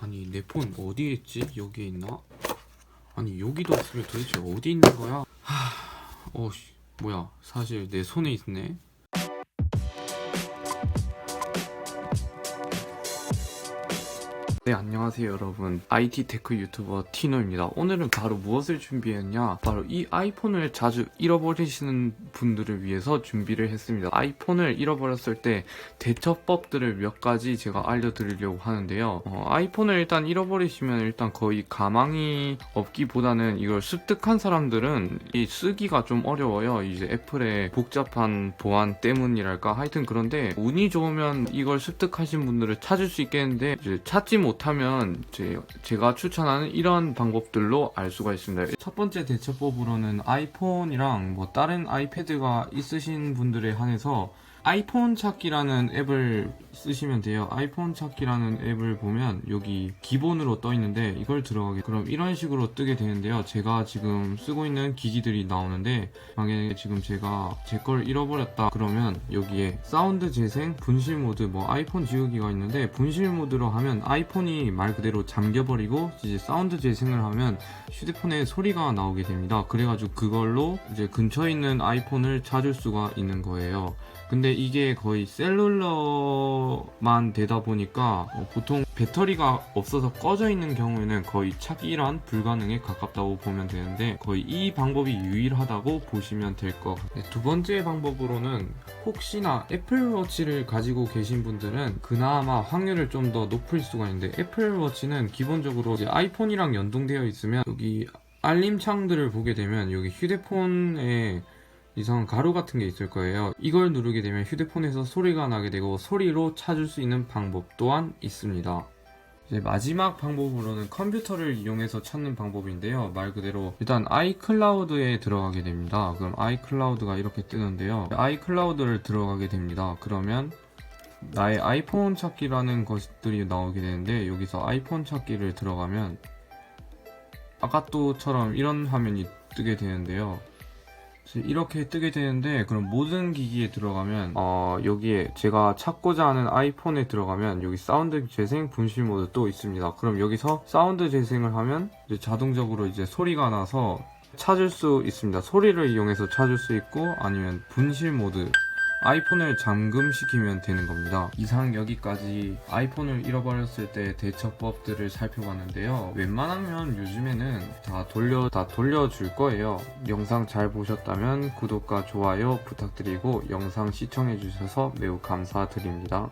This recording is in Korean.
아니 내 폰 어디에 있지? 여기에 있나? 아니 여기도 없으면 도대체 어디 있는 거야? 하... 어 씨, 뭐야 사실 내 손에 있네 네 안녕하세요 여러분. IT 테크 유튜버 티노입니다. 오늘은 바로 무엇을 준비했냐? 바로 이 아이폰을 자주 잃어버리시는 분들을 위해서 준비를 했습니다. 아이폰을 잃어버렸을 때 대처법들을 몇 가지 제가 알려드리려고 하는데요. 어, 아이폰을 일단 잃어버리시면 일단 거의 가망이 없기보다는 이걸 습득한 사람들은 이 쓰기가 좀 어려워요. 이제 애플의 복잡한 보안 때문이랄까? 하여튼 그런데 운이 좋으면 이걸 습득하신 분들을 찾을 수 있겠는데 찾지 못 하면 제, 제가 추천하는 이런 방법들로 알 수가 있습니다. 첫 번째 대처법으로는 아이폰이랑 뭐 다른 아이패드가 있으신 분들에 한해서 아이폰 찾기라는 앱을 쓰시면 돼요. 아이폰 찾기라는 앱을 보면 여기 기본으로 떠 있는데 이걸 들어가게 그럼 이런 식으로 뜨게 되는데요. 제가 지금 쓰고 있는 기기들이 나오는데 만약에 지금 제가 제 걸 잃어버렸다 그러면 여기에 사운드 재생, 분실 모드, 뭐 아이폰 지우기가 있는데 분실 모드로 하면 아이폰이 말 그대로 잠겨버리고 이제 사운드 재생을 하면 휴대폰에 소리가 나오게 됩니다. 그래가지고 그걸로 이제 근처에 있는 아이폰을 찾을 수가 있는 거예요. 근데 이게 거의 셀룰러만 되다 보니까 어, 보통 배터리가 없어서 꺼져 있는 경우에는 거의 찾기란 불가능에 가깝다고 보면 되는데 거의 이 방법이 유일하다고 보시면 될 것 같아요. 네, 두 번째 방법으로는 혹시나 애플워치를 가지고 계신 분들은 그나마 확률을 좀 더 높일 수가 있는데 애플워치는 기본적으로 아이폰이랑 연동되어 있으면 여기 알림 창들을 보게 되면 여기 휴대폰에 이상한 가루 같은 게 있을 거예요. 이걸 누르게 되면 휴대폰에서 소리가 나게 되고 소리로 찾을 수 있는 방법 또한 있습니다. 이제 마지막 방법으로는 컴퓨터를 이용해서 찾는 방법인데요. 말 그대로 일단 아이클라우드에 들어가게 됩니다. 그럼 아이클라우드가 이렇게 뜨는데요. 아이클라우드를 들어가게 됩니다. 그러면 나의 아이폰 찾기라는 것들이 나오게 되는데 여기서 아이폰 찾기를 들어가면 아까 또처럼 이런 화면이 뜨게 되는데요. 이렇게 뜨게 되는데 그럼 모든 기기에 들어가면 어, 여기에 제가 찾고자 하는 아이폰에 들어가면 여기 사운드 재생 분실 모드 또 있습니다. 그럼 여기서 사운드 재생을 하면 이제 자동적으로 이제 소리가 나서 찾을 수 있습니다. 소리를 이용해서 찾을 수 있고 아니면 분실 모드 아이폰을 잠금시키면 되는 겁니다. 이상 여기까지 아이폰을 잃어버렸을 때 대처법들을 살펴봤는데요. 웬만하면 요즘에는 다 돌려 다 돌려줄 거예요. 영상 잘 보셨다면 구독과 좋아요 부탁드리고 영상 시청해 주셔서 매우 감사드립니다.